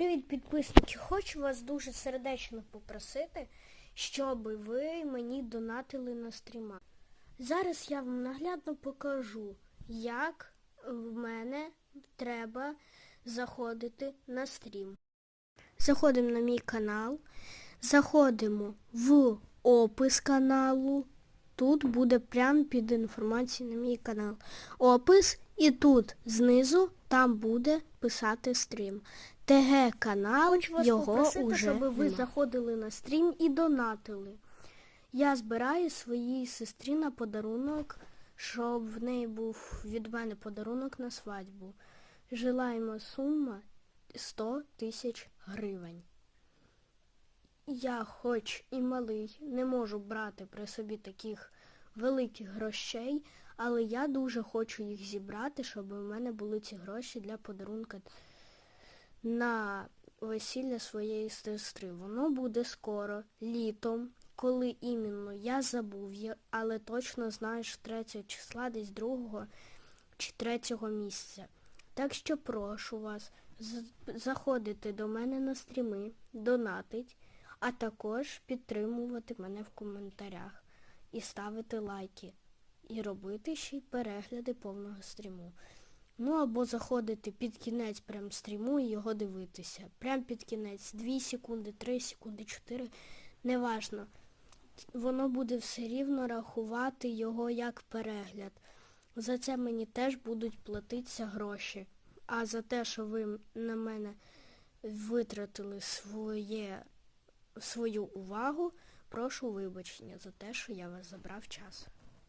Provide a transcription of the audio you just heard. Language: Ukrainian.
Привіт, підписники! Хочу вас дуже сердечно попросити, щоб ви мені донатили на стріма. Зараз я вам наглядно покажу, як в мене треба заходити на стрім. Заходимо на мій канал, заходимо в опис каналу. Тут буде прямо під інформацією на мій канал. Опис і тут знизу там буде писати стрім. ТГ канал, Хочу вас його попросити, уже щоб ви нема. заходили на стрім і донатили. Я збираю своїй сестрі на подарунок, щоб в неї був від мене подарунок на свадьбу. Желаємо сума 100 тисяч гривень. Я, хоч і малий, не можу брати при собі таких великих грошей, але я дуже хочу їх зібрати, щоб у мене були ці гроші для подарунка на весілля своєї сестри. Воно буде скоро, літом, коли іменно я забув, але точно знаю, що 3 числа, десь 2 чи 3 місяця. Так що прошу вас заходити до мене на стріми, донатить, а також підтримувати мене в коментарях і ставити лайки, і робити ще й перегляди повного стріму. Ну або заходити під кінець прям стріму і його дивитися. Прям під кінець 2 секунди, 3 секунди, 4, неважно. Воно буде все рівно рахувати його як перегляд. За це мені теж будуть платитися гроші. А за те, що ви на мене витратили своє, свою увагу, прошу вибачення за те, що я вас забрав час.